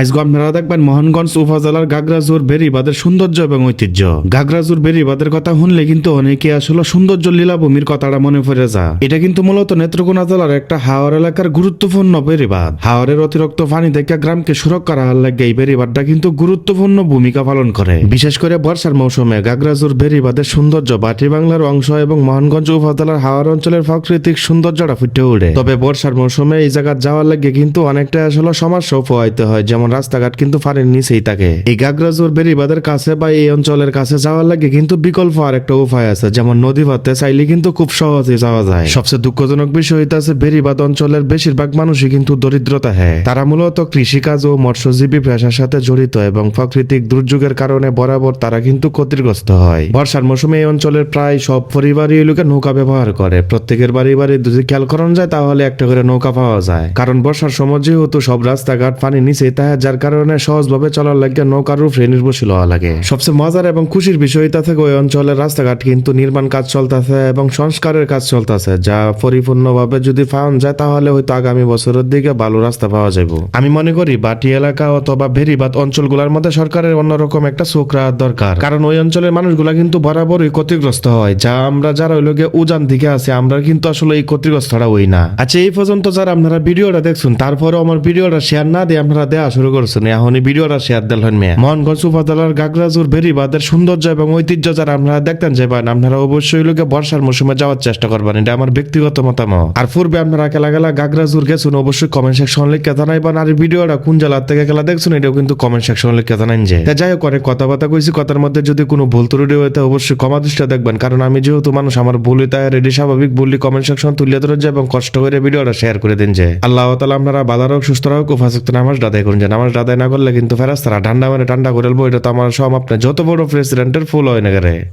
আজকে আপনারা দেখবেন মোহনগঞ্জ উপজেলার গাগরাজুর বেরিবাদের সৌন্দর্য এবং ঐতিহ্য। গাগরাজুর বেরিবাদের কথা শুনলে কিন্তু অনেকে আসলে সৌন্দর্য লীলাভূমির কথাটা মনে পড়ে যা এটা কিন্তু মূলত নেত্রকোনা জেলার একটা হাওয়ার এলাকার গুরুত্বপূর্ণ বেরিবাদ হাওয়ারের অতিরিক্ত পানি থেকে গ্রামকে সুরক্ষা রাখার লাগে এই বেরিবাদটা কিন্তু গুরুত্বপূর্ণ ভূমিকা পালন করে। বিশেষ করে বর্ষার মৌসুমে গাগরাজুর বেরিবাদের সৌন্দর্য বাটি বাংলার অংশ এবং মোহনগঞ্জ উপজেলার হাওয়ার অঞ্চলের প্রাকৃতিক সৌন্দর্যটা ফুটে ওঠে। তবে বর্ষার মৌসুমে এই জায়গা যাওয়ার লাগে কিন্তু অনেকটা আসলে সমস্যা পোহাইতে হয়, যেমন রাস্তাঘাট কিন্তু পানির নিচেই থাকে। এই গাগরাজুর বেরিবাদের কাছে বা এই অঞ্চলের কাছে যাওয়ার লাগে কিন্তু বিকল্প আর একটা উপায় আছে, যেমন নদী পথে চাইলে কিন্তু খুব সহজে যাওয়া যায়। সবচেয়ে দুঃখজনক বিষয় হইতাছে বেরিবাদ অঞ্চলের বেশিরভাগ মানুষই কিন্তু দরিদ্রতা হ্যাঁ তারা মূলত কৃষিকাজ ও মৎস্যজীবী পেশার সাথে জড়িত এবং প্রাকৃতিক দুর্যোগের কারণে বরাবর তারা কিন্তু ক্ষতিগ্রস্ত হয়। বর্ষার মৌসুমে এই অঞ্চলের প্রায় সব পরিবারই লোকে নৌকা ব্যবহার করে। প্রত্যেকের বাড়ি বাড়ি যদি খেয়াল করানো যায়, তাহলে একটা করে নৌকা পাওয়া যায়। কারণ বর্ষার সময় যেহেতু সব রাস্তাঘাট পানি নিচে তাই যার কারণে সহজভাবে চলার লাগে নৌকার উপরে নির্ভরশীল হওয়া লাগে। সবচেয়ে মজার এবং খুশির বিষয় থেকে ওই অঞ্চলের রাস্তাঘাট কিন্তু নির্মাণ কাজ চলতেছে এবং সংস্কারের কাজ চলতেছে, যা পরিপূর্ণভাবে যদি পাওয়া যায় তাহলে হয়তো আগামী বছরের দিকে ভালো রাস্তা পাওয়া যাবে আমি মনে করি বাটি এলাকা অথবা ভেরিবাদ অঞ্চলগুলোর মধ্যে সরকারের অন্যরকম একটা চোখ রাখার দরকার। কারণ ওই অঞ্চলের মানুষগুলা কিন্তু বরাবরই ক্ষতিগ্রস্ত হয়, যা আমরা যারা ওই লোকে উজান দিকে আছি, আমরা কিন্তু আসলে এই ক্ষতিগ্রস্তরা হই না। আচ্ছা এই পর্যন্ত যারা আপনারা ভিডিওটা দেখছেন তারপরে আমার ভিডিওটা শেয়ার না দিয়ে আপনারা দেওয়া শুরু করছেন এখন এই ভিডিওটা শেয়ার দিলেন মেয়ে। মোহনগঞ্জ উপজেলার গাগরাজুর বেরিবাদের সৌন্দর্য এবং ঐতিহ্য যারা আপনারা দেখতেন যাবেন আপনারা অবশ্যই লোকে বর্ষার মৌসুমে যাওয়ার চেষ্টা করবেন। এটা আমার ব্যক্তিগত মতামত। আর পূর্বে আপনারা খেলা গেলা গাগরাজুর গেছেন, অবশ্যই কমেন্ট সেকশন লিখে জানাইবেন। আর ভিডিওটা কোন জেলার থেকে খেলা দেখছেন, এটাও কিন্তু কমেন্ট সেকশন লিখে জানাইন যে। যাই হোক, অনেক কথাবার্তা কইছি, কথার মধ্যে যদি কোনো ভুল ত্রুটি হইতে অবশ্যই ক্ষমা দৃষ্টি দেখবেন। কারণ আমি যেহেতু মানুষ, আমার ভুলই তাই রেডি, স্বাভাবিক, বললি কমেন্ট সেকশন তুলে ধরে যায় এবং কষ্ট করে ভিডিওটা শেয়ার করে দিন যে। আল্লাহ তালা আপনারা বাজার হোক সুস্থ হোক উপাসক্ত নামাজ দাদাই করুন নামাজ আদায় না করলে কিন্তু ফেরাস্তারা ঠান্ডা মানে ঠান্ডা করে এটা তো আমার সব আপনার, যত বড় প্রেসিডেন্টের ফুল হয় না রে?